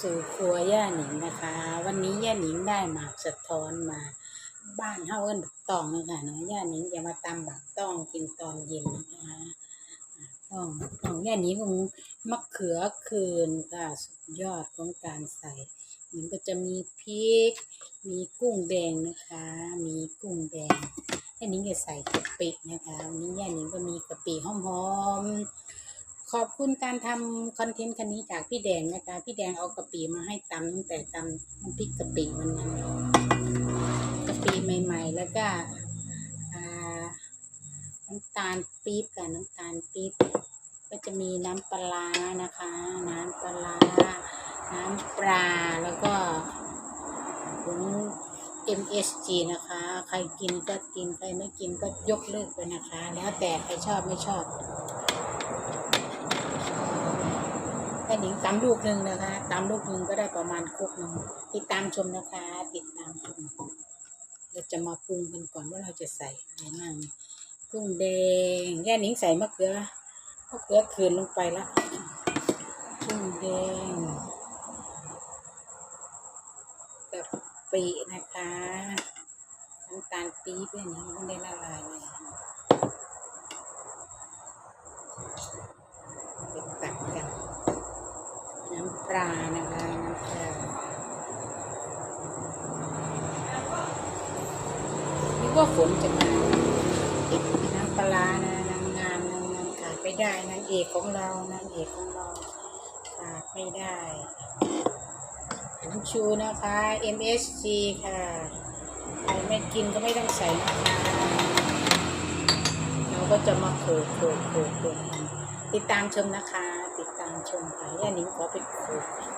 สู่ครัวย่าหนิงนะคะ วันนี้ย่าหนิงได้หมากสะท้อนมา บ้านเฮาเอิ้นบักตองนะคะเนาะย่าหนิงจะมาตำบักตองกินตอนเย็นนะคะต้องตองย่าหนิงคงมะเขือคืนค่ะสุดยอดของการใส่มันก็จะมีพริก มีกุ้งแดงนะคะ มีกุ้งแดงย่าหนิงจะใส่กะปินะคะวันนี้ย่าหนิงก็มีกะปิหอมๆ ขอบคุณการทำคอนเทนต์คันนี้จากพี่แดงนะคะพี่แดงเอากะปิมาให้ตำตั้งแต่ตำน้ำพริกกะปิมันนั้นกะปิใหม่ ๆ แล้วก็น้ำตาลปี๊บกับน้ำตาลปี๊บก็จะมีน้ำปลาร้านะคะ น้ำปลาร้าน้ำปลาแล้วก็ผง MSG นะคะ ใครกินก็กินใครไม่กินก็ยกเลิกไปนะคะ แล้วแต่ใครชอบไม่ชอบ แค่หนิงตำลูกหนึ่งนะคะตำลูกหนึ่งก็ได้ประมาณครกหนึ่งติดตามชมนะคะ ติดตามชมเราจะมาปรุงกันก่อนว่าเราจะใส่อะไรบ้างกุ้งแดงแย่หนิงใส่มะเขือมะเขือคืนลงไปละกุ้งแดงกับปีนะคะน้ำตาลปี๊บเนี่ยนี่มันได้ละลายเลยไปตักกัน น้ำป ลานะคะน้ำปลานึกว่าฝนจะมาน้ำปลานะนางงามนางงามขาดไม่ได้นางเอกของเรานางเอกของเราขาดไม่ได้น้ำชูนะคะ MSG ค่ะใครไม่กินก็ไม่ต้องใส่นะคะเราก็จะมาโขลกโขลกโขลกติดตามชมนะคะ ชมค่ะย่านิ้งขอไปโขลก